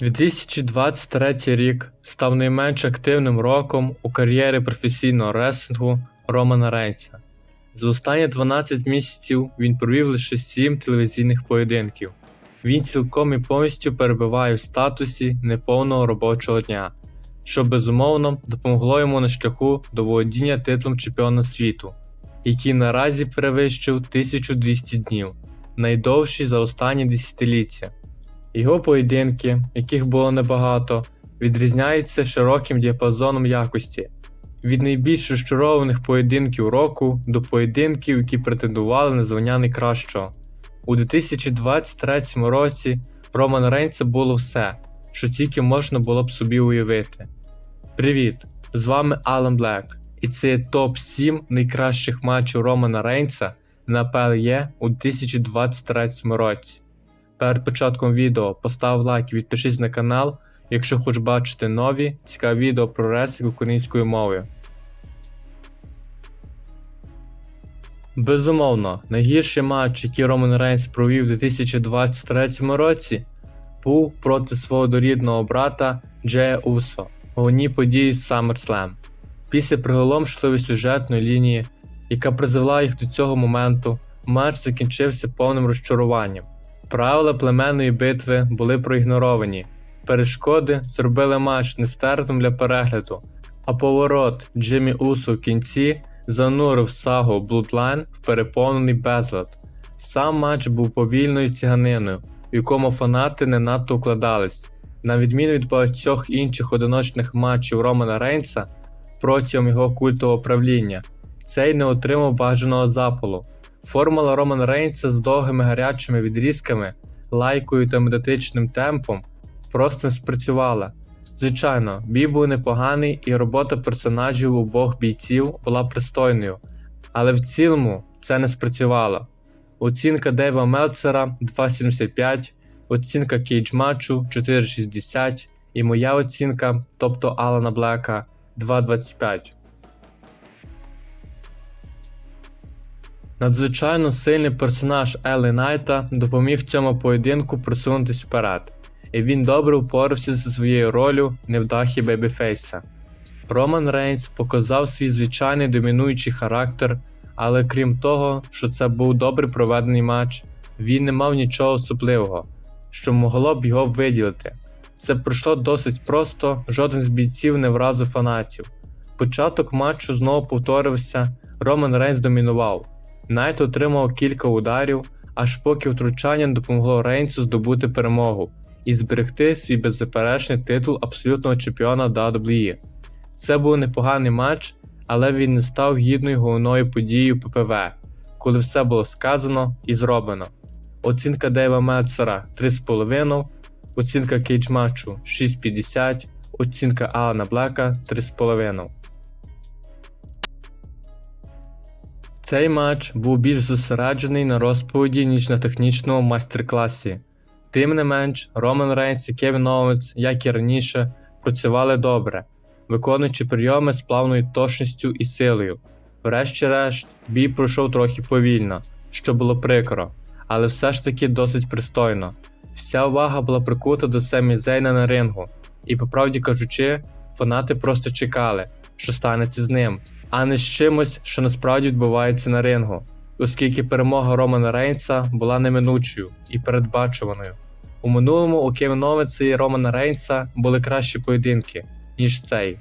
2023 рік став найменш активним роком у кар'єрі професійного реслінгу Романа Рейнса. За останні 12 місяців він провів лише 7 телевізійних поєдинків. Він цілком і повністю перебуває в статусі неповного робочого дня, що безумовно допомогло йому на шляху до володіння титулом чемпіона світу, який наразі перевищив 1200 днів, найдовший за останні десятиліття. Його поєдинки, яких було небагато, відрізняються широким діапазоном якості від найбільш розчарованих поєдинків року до поєдинків, які претендували на звання найкращого. У 2023 році Романа Рейнса було все, що тільки можна було б собі уявити. Привіт! З вами Алан Блек, і це є топ 7 найкращих матчів Романа Рейнса на PLE у 2023 році. Перед початком відео постав лайк і підпишись на канал, якщо хочеш бачити нові цікаві відео про реслінг українською мовою. Безумовно, найгірший матч, який Роман Рейнс провів у 2023 році, був проти свого дорідного брата Джея Усо в головній події SummerSlam. Після приголомшливої сюжетної лінії, яка призвела їх до цього моменту, матч закінчився повним розчаруванням. Правила племенної битви були проігноровані, перешкоди зробили матч нестерпним для перегляду, а поворот Джиммі Усу в кінці занурив сагу Bloodline в переповнений безлад. Сам матч був повільною ціганиною, в якому фанати не надто вкладались. На відміну від багатьох інших одиночних матчів Романа Рейнса протягом його культового правління, цей не отримав бажаного запалу. Формула Романа Рейнса з довгими гарячими відрізками, лайкою та медитичним темпом просто не спрацювала. Звичайно, бій був непоганий і робота персонажів обох бійців була пристойною, але в цілому це не спрацювало. Оцінка Дейва Мелцера 2.75, оцінка Кейдж матчу 4.60 і моя оцінка, тобто Алана Блека 2.25. Надзвичайно сильний персонаж Елли Найта допоміг цьому поєдинку просунутись вперед, і він добре впорався зі своєю ролью невдахи Бейбіфейса. Роман Рейнс показав свій звичайний домінуючий характер, але крім того, що це був добре проведений матч, він не мав нічого особливого, що могло б його виділити. Це пройшло досить просто, жоден з бійців не вразив фанатів. Початок матчу знову повторився, Роман Рейнс домінував. Найт отримав кілька ударів, аж поки втручання допомогло Рейнсу здобути перемогу і зберегти свій беззаперечний титул абсолютного чемпіона WWE. Це був непоганий матч, але він не став гідною головною подією ППВ, коли все було сказано і зроблено. Оцінка Дейва Мецера 3,5, оцінка кейдж матчу 6,50, оцінка Алана Блека 3,5. Цей матч був більш зосереджений на розповіді, ніж на технічному майстер-класі. Тим не менш, Роман Рейнс і Кевін Оуенс, як і раніше, працювали добре, виконуючи прийоми з плавною точністю і силою. Врешті-решт, бій пройшов трохи повільно, що було прикро, але все ж таки досить пристойно. Вся увага була прикута до Семі Зейна на рингу, і, по правді кажучи, фанати просто чекали, що станеться з ним, а не з чимось, що насправді відбувається на рингу, оскільки перемога Романа Рейнса була неминучою і передбачуваною. У минулому у Кевін і Романа Рейнса були кращі поєдинки, ніж цей.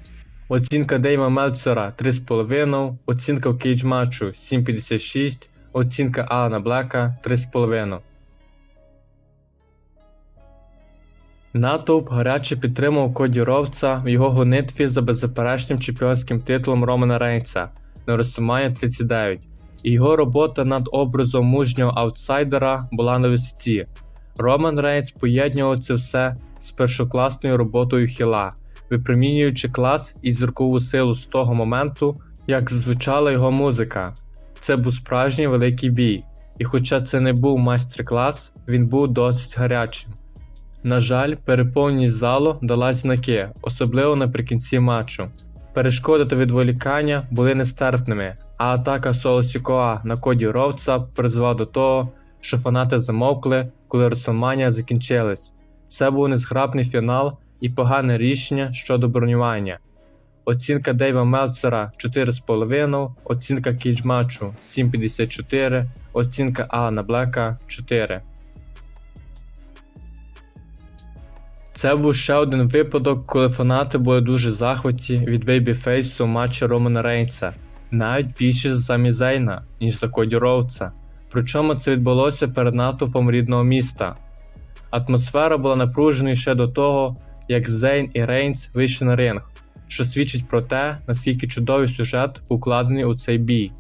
Оцінка Дейма Мельцера 3,5, оцінка в кейдж матчу 7,56, оцінка Алана Блека 3,5. Натовп гаряче підтримав Коді Ровца в його гонитві за беззаперечним чемпіонським титулом Романа Рейнса на WrestleMania 39, і його робота над образом мужнього аутсайдера була на висоті. Роман Рейнс поєднував це все з першокласною роботою хіла, випромінюючи клас і зіркову силу з того моменту, як зазвучала його музика. Це був справжній великий бій, і хоча це не був майстер-клас, він був досить гарячим. На жаль, переповненість залу дала знаки, особливо наприкінці матчу. Перешкоди та відволікання були нестерпними, а атака Соло Сікоа на коді Ровца призвела до того, що фанати замовкли, коли Реслманія закінчилась. Це був незграбний фінал і погане рішення щодо бронювання. Оцінка Дейва Мелцера 4,5, оцінка кейдж-матчу 7,54, оцінка Алана Блека 4. Це був ще один випадок, коли фанати були дуже захваті від бейбіфейсу матча Романа Рейнса, навіть більше за Мізейна, ніж за Коді Роудса. Причому це відбулося перед натовпом рідного міста. Атмосфера була напруженою ще до того, як Зейн і Рейнс вийшли на ринг, що свідчить про те, наскільки чудовий сюжет укладений у цей бій.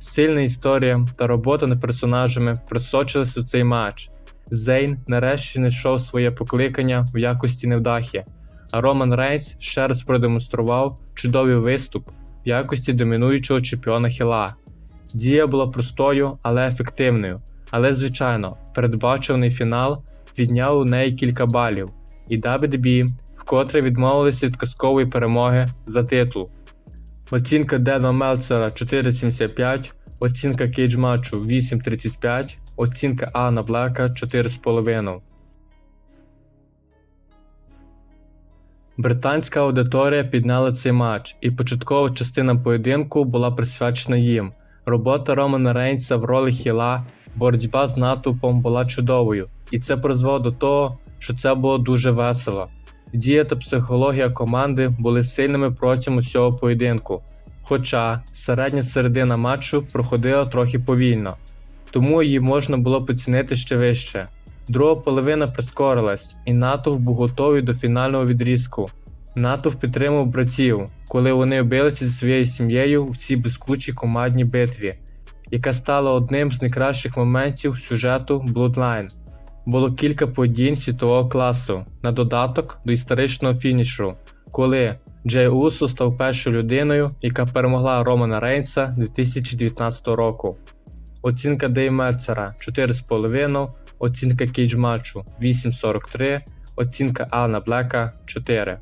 Сильна історія та робота над персонажами присочилися у цей матч. Зейн нарешті знайшов своє покликання в якості невдахи, а Роман Рейнс ще раз продемонстрував чудовий виступ в якості домінуючого чемпіона Хіла. Дія була простою, але ефективною. Але, звичайно, передбачуваний фінал відняв у неї кілька балів, і WDB вкотре відмовилися від казкової перемоги за титул. Оцінка Дева Мелцера 4,75, оцінка кейдж матчу 8,35, оцінка Алана Блека 4,5. Британська аудиторія підняла цей матч, і початкова частина поєдинку була присвячена їм. Робота Романа Рейнса в ролі хіла, боротьба з натовпом була чудовою, і це призвело до того, що це було дуже весело. Дія та психологія команди були сильними протягом усього поєдинку, хоча середня середина матчу проходила трохи повільно, тому її можна було поцінити ще вище. Друга половина прискорилась, і натовп був готовий до фінального відрізку. Натовп підтримав братів, коли вони билися зі своєю сім'єю в цій блискучій командній битві, яка стала одним з найкращих моментів сюжету Bloodline. Було кілька подій світового класу на додаток до історичного фінішу, коли Джей Усо став першою людиною, яка перемогла Романа Рейнса 2019 року. Оцінка Дейв Мерцера 4,5, оцінка кейдж матчу 8,43, оцінка Алана Блека 4.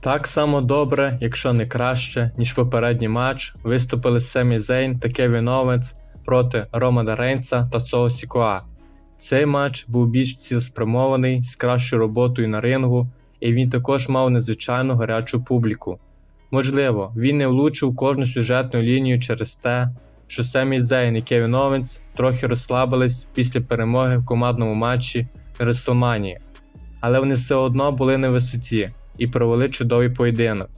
Так само добре, якщо не краще, ніж попередній матч, виступили Семі Зейн та Кевін Овенс проти Романа Рейнса та Соо Сікуа. Цей матч був більш цілеспрямований, з кращою роботою на рингу, і він також мав незвичайну гарячу публіку. Можливо, він не влучив кожну сюжетну лінію через те, що Семі Зейн і Кевін Овенс трохи розслабились після перемоги в командному матчі на але вони все одно були на висоті і провели чудовий поєдинок.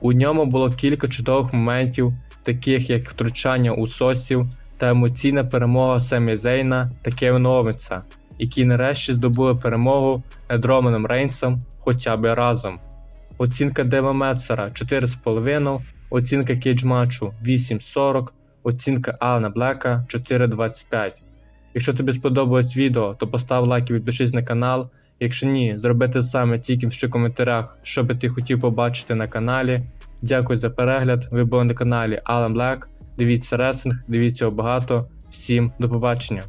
У ньому було кілька чудових моментів, таких як втручання усосів та емоційна перемога Семі Зейна та Кевіна Овенса, які нарешті здобули перемогу над Романом Рейнсом хоча б разом. Оцінка Дева Метцера 4,5, оцінка кейдж матчу 8,40, оцінка Алана Блека 4,25. Якщо тобі сподобалось відео, то постав лайк і підпишись на канал. Якщо ні, зроби те саме тільки в коментарях, що би ти хотів побачити на каналі. Дякую за перегляд. Ви були на каналі Alan Black. Дивіться ресинг, дивіться багато. Всім до побачення.